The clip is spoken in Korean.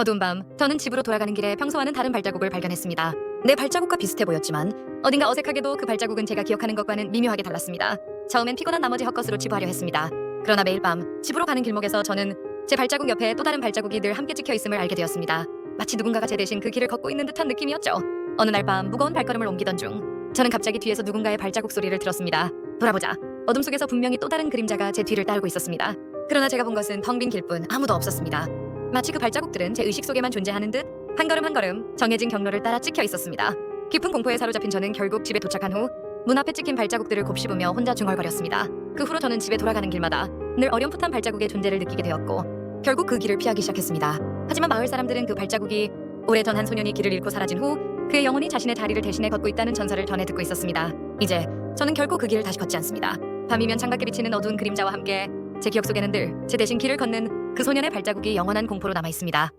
어두운 밤, 저는 집으로 돌아가는 길에 평소와는 다른 발자국을 발견했습니다. 내 발자국과 비슷해 보였지만 어딘가 어색하게도 그 발자국은 제가 기억하는 것과는 미묘하게 달랐습니다. 처음엔 피곤한 나머지 헛것으로 치부하려 했습니다. 그러나 매일 밤 집으로 가는 길목에서 저는 제 발자국 옆에 또 다른 발자국이 늘 함께 찍혀 있음을 알게 되었습니다. 마치 누군가가 제 대신 그 길을 걷고 있는 듯한 느낌이었죠. 어느 날 밤 무거운 발걸음을 옮기던 중 저는 갑자기 뒤에서 누군가의 발자국 소리를 들었습니다. 돌아보자. 어둠 속에서 분명히 또 다른 그림자가 제 뒤를 따르고 있었습니다. 그러나 제가 본 것은 텅 빈 길뿐 아무도 없었습니다. 마치 그 발자국들은 제 의식 속에만 존재하는 듯 한 걸음 한 걸음 정해진 경로를 따라 찍혀 있었습니다. 깊은 공포에 사로잡힌 저는 결국 집에 도착한 후 문 앞에 찍힌 발자국들을 곱씹으며 혼자 중얼거렸습니다. 그 후로 저는 집에 돌아가는 길마다 늘 어렴풋한 발자국의 존재를 느끼게 되었고 결국 그 길을 피하기 시작했습니다. 하지만 마을 사람들은 그 발자국이 오래전 한 소년이 길을 잃고 사라진 후 그의 영혼이 자신의 다리를 대신해 걷고 있다는 전설을 전해 듣고 있었습니다. 이제 저는 결국 그 길을 다시 걷지 않습니다. 밤이면 창밖에 비치는 어두운 그림자와 함께 제 기억 속에는 늘 제 대신 길을 걷는 그 소년의 발자국이 영원한 공포로 남아 있습니다.